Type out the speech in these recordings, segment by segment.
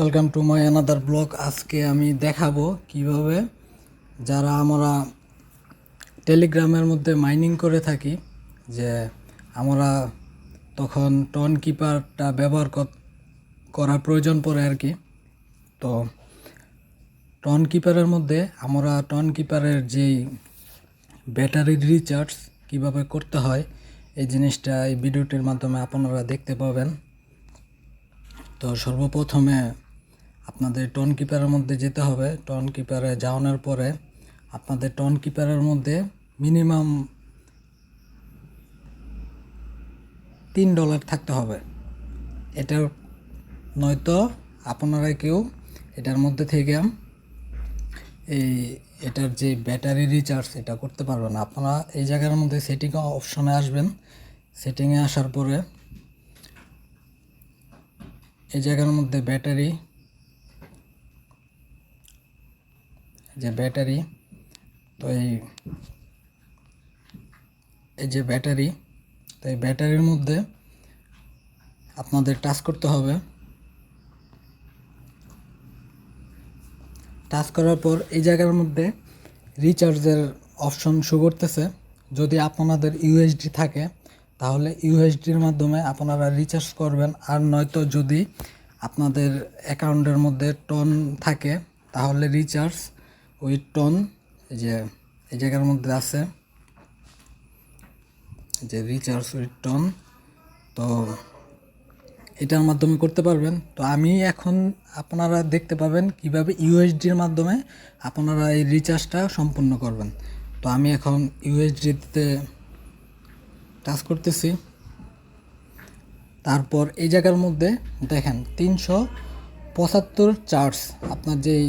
Welcome to my another blog আজকে আমি দেখাবো কীভাবে যারা আমরা টেলিগ্রামের মধ্যে মাইনিং করে থাকি, যে আমরা তখন টন কিপারটা ব্যবহার কর- করার প্রয়োজন পড়ে আর কি। তো টন কিপারের মধ্যে আমরা টন কিপারের যেই ব্যাটারি রিচার্জ কীভাবে করতে হয়, এই জিনিসটা এই ভিডিওটির মাধ্যমে আপনারা দেখতে পাবেন। তো সর্বপ্রথমে আপনাদের টন কিপারের মধ্যে যেতে হবে। টন কিপারে যাওয়ানোর পরে আপনাদের টন কিপারের মধ্যে মিনিমাম তিন ডলার থাকতে হবে। এটা নয়তো আপনারা কেউ এটার মধ্যে থেকে এই এটার যে ব্যাটারি রিচার্জ এটা করতে পারবেন না। আপনারা এই জায়গার মধ্যে সেটিং অপশনে আসবেন। সেটিংয়ে আসার পরে এই জায়গার মধ্যে ব্যাটারি যে ব্যাটারি, তো এই এই যে ব্যাটারি, তো এই ব্যাটারির মধ্যে আপনাদের টাচ করতে হবে। টাচ করার পর এই জায়গার মধ্যে রিচার্জের অপশন শো করতেছে। যদি আপনাদের ইউএসডি থাকে, তাহলে ইউএসডির মাধ্যমে আপনারা রিচার্জ করবেন। আর নয়তো যদি আপনাদের অ্যাকাউন্টের মধ্যে টন থাকে, তাহলে রিচার্জ ওই টন, এই যে, এই জায়গার মধ্যে আছে যে রিচার্জ উইথ টন, তো এটার মাধ্যমে করতে পারবেন। তো আমি এখন আপনারা দেখতে পাবেন কীভাবে ইউএসডির মাধ্যমে আপনারা এই রিচার্জটা সম্পূর্ণ করবেন। তো আমি এখন ইউএসডিতে টাচ করতেছি। তারপর এই জায়গার মধ্যে দেখেন, তিনশো পঁচাত্তর চার্জ, আপনার যেই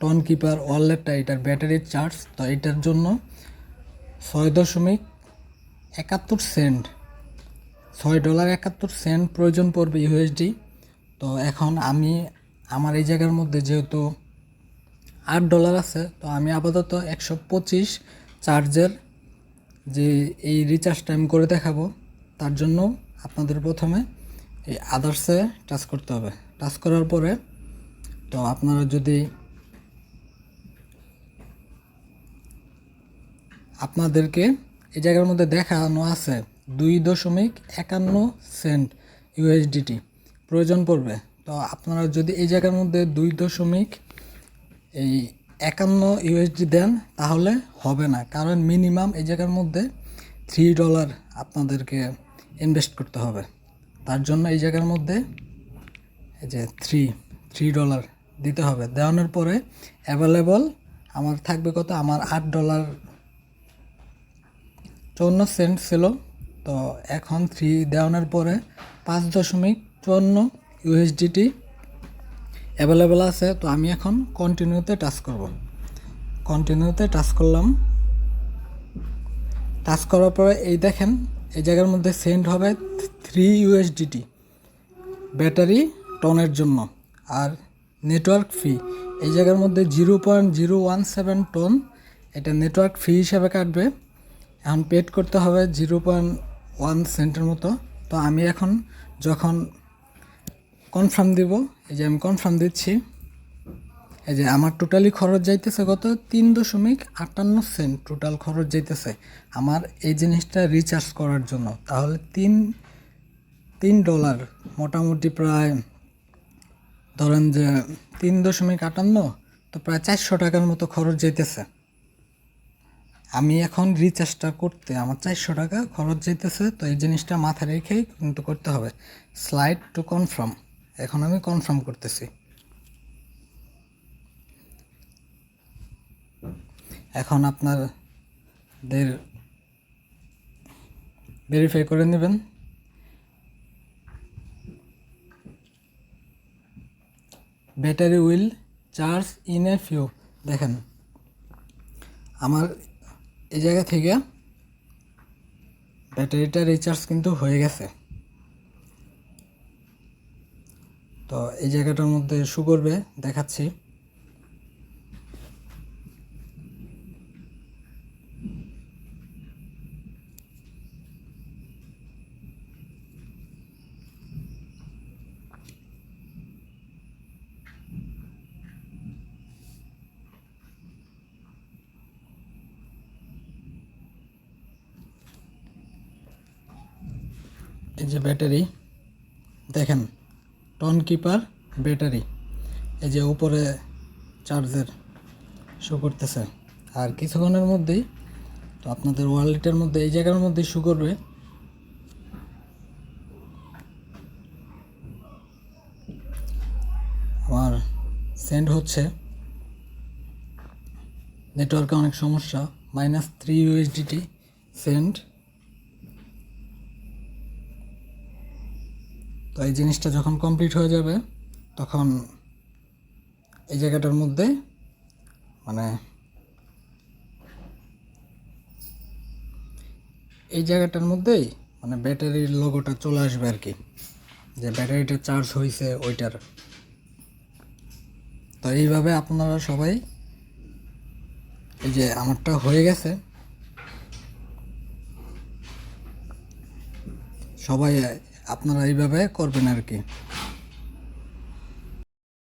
টন কিপার ওয়ালেটটা এটার ব্যাটারির চার্জ, তো এটার জন্য ছয় দশমিক একাত্তর সেন্ট, ছয় ডলার একাত্তর সেন্ট প্রয়োজন পড়বে ইউএসডি। তো এখন আমি আমার এই জায়গার মধ্যে যেহেতু আট ডলার আছে, তো আমি আপাতত একশো পঁচিশ চার্জের যে এই রিচার্জটা আমি করে দেখাবো, তার জন্য আপনাদের প্রথমে এই আদার্সে টাচ করতে হবে। টাচ করার পরে তো আপনারা যদি আপনাদেরকে এই জায়গার মধ্যে দেখানো আছে দুই দশমিক একান্ন সেন্ট ইউএসডিটি। প্রয়োজন পড়বে। তো আপনারা যদি এই জায়গার মধ্যে দুই দশমিক এই একান্ন ইউএসডি দেন, তাহলে হবে না। কারণ মিনিমাম এই জায়গার মধ্যে থ্রি ডলার আপনাদেরকে ইনভেস্ট করতে হবে। তার জন্য এই জায়গার মধ্যে এই যে থ্রি থ্রি ডলার দিতে হবে। দেওয়ানোর পরে অ্যাভেলেবল আমার থাকবে কত? আমার আট ডলার চুয়ান্ন সেন্ট ছিল। তো এখন থ্রি দেওয়ানোর পরে পাঁচ দশমিক চুয়ান্ন ইউএসডিটি অ্যাভেলেবেল আছে। তো আমি এখন কন্টিনিউতে টাচ করব। কন্টিনিউতে টাচ করলাম। টাচ করার পরে এই দেখেন, এই জায়গার মধ্যে সেন্ড হবে থ্রি ইউএসডিটি ব্যাটারি টনের জন্য আর নেটওয়ার্ক ফি এই জায়গার মধ্যে zero point zero one seven ton এটা নেটওয়ার্ক ফি হিসাবে কাটবে। এখন পেড করতে হবে জিরো পয়েন্ট ওয়ান সেন্টের মতো। তো আমি এখন যখন কনফার্ম দিব, এই যে আমি কনফার্ম দিচ্ছি, এই যে আমার টোটালি খরচ যাইতেছে কত? তিন দশমিক আটান্ন সেন্ট টোটাল খরচ যাইতেছে আমার এই জিনিসটা রিচার্জ করার জন্য। তাহলে তিন তিন ডলার মোটামুটি প্রায়, ধরেন যে তিন দশমিক আটান্ন, তো প্রায় চারশো টাকার মতো খরচ যাইতেছে। আমি এখন রিচার্জটা করতে আমার চারশো টাকা খরচ যাইতেছে, তো এই জিনিসটা মাথায় রেখেই কিন্তু করতে হবে। স্লাইড টু কনফার্ম এখন আমি কনফার্ম করতেছি। এখন আপনাদের ভেরিফাই করে নেবেন। Battery will charge in a few দেখেন, আমার এই জায়গা থেকে ব্যাটারিটা রিচার্জ কিন্তু হয়ে গেছে। তো এই জায়গাটার মধ্যে শু করবে, দেখাচ্ছি। এই যে ব্যাটারি, দেখেন টন কিপার ব্যাটারি, এই যে উপরে চার্জের শো করতেছে। আর কিছুক্ষণের মধ্যেই তো আপনাদের ওয়ালেটের মধ্যে, এই জায়গার মধ্যেই শো করবে। আমার সেন্ড হচ্ছে। নেটওয়ার্কে অনেক সমস্যা মাইনাস থ্রি ইউএসডিটি সেন্ড তো এই জিনিসটা যখন কমপ্লিট হয়ে যাবে, তখন এই জায়গাটার মধ্যে মানে এই জায়গাটার মধ্যেই মানে ব্যাটারির লোগোটা চলে আসবে আর কি। যে ব্যাটারিটা চার্জ হয়েছে ওইটার। তো এইভাবে আপনারা সবাই এই যে আমারটা হয়ে গেছে। সবাই আপনারা এইভাবে করবেন আর কি।